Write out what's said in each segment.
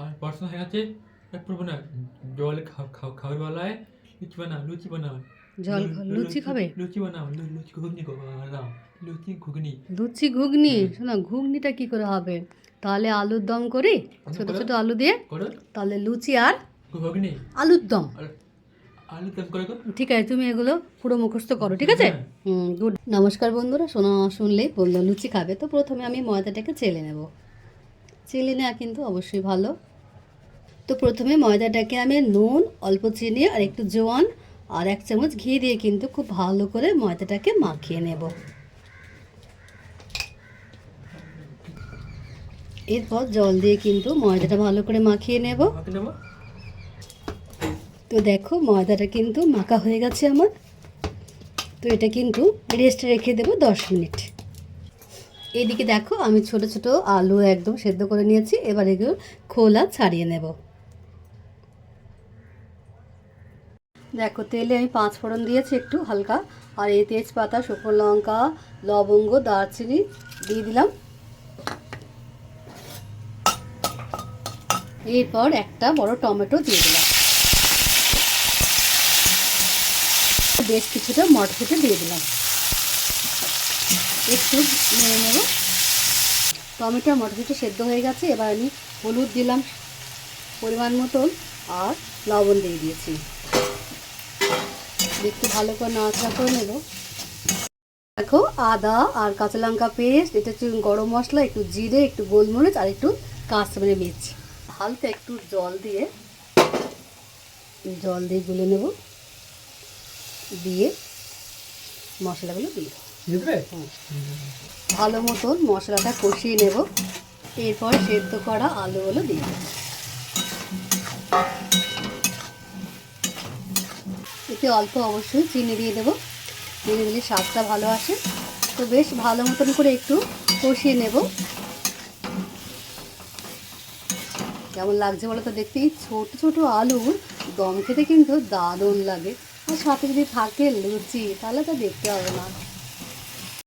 আর পড়াশোনা হয়ে গেছে পড়ব না জল খাবার বেলায় লুচি বানাও লুচি বানাও জল লুচি খাবে লুচি বানাও লুচি ঘুগনি বানাও লুচি ঘুগনি লুচি ঘুগনি শোনো ঘুগনিটা কি করে হবে তাহলে আলুর দম করি ছোট। ছোট আলু দিয়ে তাহলে লুচি আর ঘুগনি আলুর দম ঠিক আছে তুমি এগুলো পুরো মুখস্থ করো ঠিক আছে গুড নমস্কার বন্ধুরা শোনা শুনলেই বলল লুচি খাবে তো প্রথমে আমি ময়দাটাকে চেলে নেব চেলে নেওয়া কিন্তু অবশ্যই ভালো। তো প্রথমে ময়দাটাকে আমি নুন অল্প চিনি আর একটু জোয়ান আর এক চামচ ঘি দিয়ে কিন্তু খুব ভালো করে ময়দাটাকে মাখিয়ে নেব। এরপর জল দিয়ে কিন্তু ময়দাটা ভালো করে মাখিয়ে নেব। নেব। তো দেখো ময়দাটা কিন্তু মাখা হয়ে গেছে আমার। তো এটা কিন্তু রেস্টে রেখে দেবো দশ মিনিট। এদিকে দেখো, আমি ছোট ছোট আলু একদম সেদ্ধ করে নিয়েছি, এবার এগুলো খোলা ছাড়িয়ে নেব। দেখো, তেলে আমি পাঁচ ফোড়ন দিয়েছি একটু হালকা, আর এই তেজপাতা, শুকনো লঙ্কা, লবঙ্গ, দারচিনি দিয়ে দিলাম। এরপর একটা বড় টমেটো দিয়ে দিলাম। বেশ কিছুটা মটরশুঁটি দিয়ে দিলাম। একটু নেড়ে নেব। টমেটো, মটরশুঁটি সেদ্ধ হয়ে গেছে। এবার আমি হলুদ দিলাম পরিমাণ মতন আর লবণ দিয়ে দিয়েছি। একটু ভালো করে নাড়াচাড়া করে নেব। দেখো আদা আর কাঁচা লঙ্কা পেস্ট, এটা হচ্ছে গরম মশলা, একটু জিরে, একটু গোলমরিচ আর একটু কাঁচমেরে মির্চ। হালকা একটু জল দিয়ে জল দিয়ে গুলে নেব। দিয়ে মশলাগুলো দিয়ে ভালো মতন মশলাটা কষিয়ে নেব। এরপর সেদ্ধ করা আলুগুলো দিয়ে দেবো। এতে অল্প অবশ্যই চিনি দিয়ে দেবো। চিনি দিলে স্বাদটা ভালো আসে। তো বেশ ভালো মতন করে একটু কষিয়ে নেব। কেমন লাগছে বলো তো দেখতে? এই ছোট ছোট আলুর দম খেতে কিন্তু দারুণ লাগে। আর সাথে যদি থাকে লুচি, তাহলে তো দেখতে হবে না।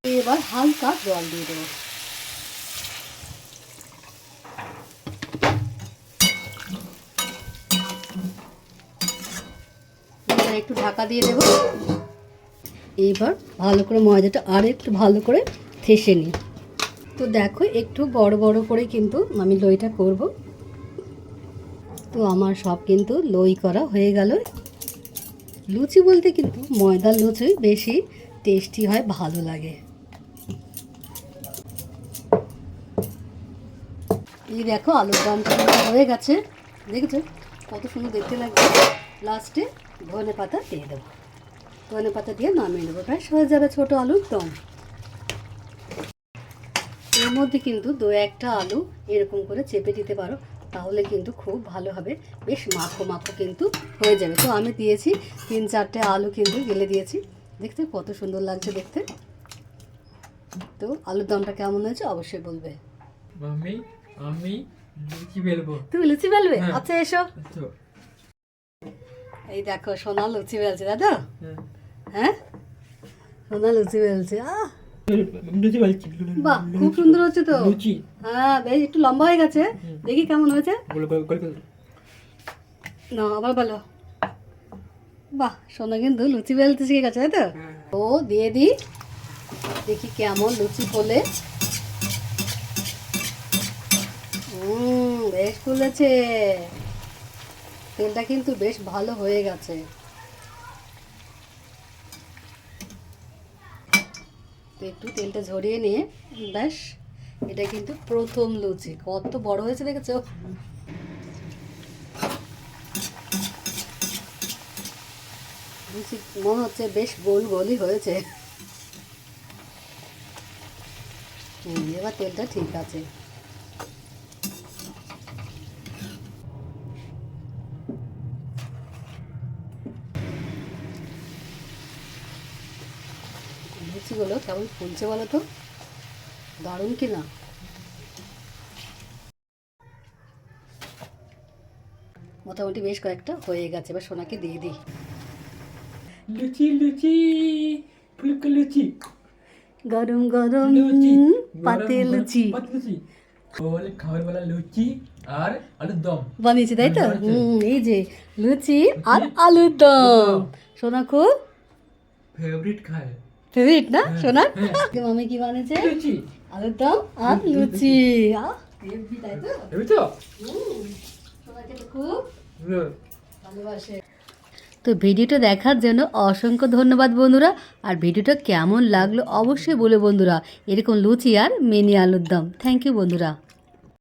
এবার হালকা জল দিয়ে দেবো। একটু ঢাকা দিয়ে দেবো। এইবার ভালো করে ময়দাটা আর একটু ভালো করে থেসে নিই। তো দেখো, একটু বড় বড় করে কিন্তু আমি লইটা করব। তো আমার সব কিন্তু লই করা হয়ে গেল। লুচি বলতে কিন্তু ময়দার লুচি বেশি টেস্টি হয়, ভালো লাগে। এই দেখো আলুর দমটা হয়ে গেছে। দেখেছ? কত সুন্দর দেখতে লাগবে লাস্টে ধনে পাতা দিয়ে দেবো। ধনে পাতা দিয়ে নামিয়ে নেব। প্রায় হয়ে যাবে ছোটো আলুর দম। এর মধ্যে কিন্তু দু একটা আলু এরকম করে চেপে দিতে পারো। তাহলে কিন্তু খুব ভালো হবে। বেশ মাখো মাখো কিন্তু হয়ে যাবে। তো আমি দিয়েছি তিন চারটে আলু কিন্তু গেলে দিয়েছি। দেখতে কত সুন্দর লাগছে দেখতে। তো আলুর দমটা কেমন হয়েছে অবশ্যই বলবে। আমি লুচি বেলবো তুমি লুচি বেলবে হ্যাঁ। আচ্ছা এসো। এই দেখো সোনা লুচি বেলছে দাদা হ্যাঁ। হ্যাঁ? সোনা লুচি বেলছে আহ! বাহ খুব সুন্দর হচ্ছে তো। লুচি। হ্যাঁ বেশ একটু লম্বা হয়ে গেছে। দেখি কেমন হয়েছে। না আবার বলো। বাহ সোনা কিন্তু লুচি বেলতে শিখে গেছে তাই তো? হ্যাঁ। ও দিয়ে দিই। দেখি কেমন লুচি ফোলে। হুম, বেশ ফুলেছে তেলটা কিন্তু বেশ ভালো হয়ে গেছে। একটু তেলটা ঝরিয়ে নিয়ে, ব্যাস, এটা কিন্তু প্রথম লুচি। কত বড় হয়েছে দেখেছ? লুচি মনে হচ্ছে বেশ গোল গোলই হয়েছে এবার তেলটা ঠিক আছে। লুচিগুলো কেমন ফুলছে বলো তো? দারুণ কি না? মোটামুটি বেশ কয়েকটা হয়ে গেছে। এবার সোনাকে দিয়ে দিই। লুচি লুচি ফুলকা লুচি। গরম গরম লুচি পাতে লুচি। খাবার বেলা লুচি আর আলুর দম। বানিয়েছি তাই তো? এই যে লুচি আর আলুর দম। সোনা খুব ফেভারিট খায়। ফেভারিট না? হ্যাঁ। মামি কি বানিয়েছে? আলুর দম আর লুচি। ভালোবাসে। তো ভিডিওটা দেখার জন্য অসংখ্য ধন্যবাদ বন্ধুরা। আর ভিডিওটা কেমন লাগল অবশ্যই বলে বন্ধুরা। এরকম লুচি আর মিনি আলুর দম থ্যাংক ইউ বন্ধুরা।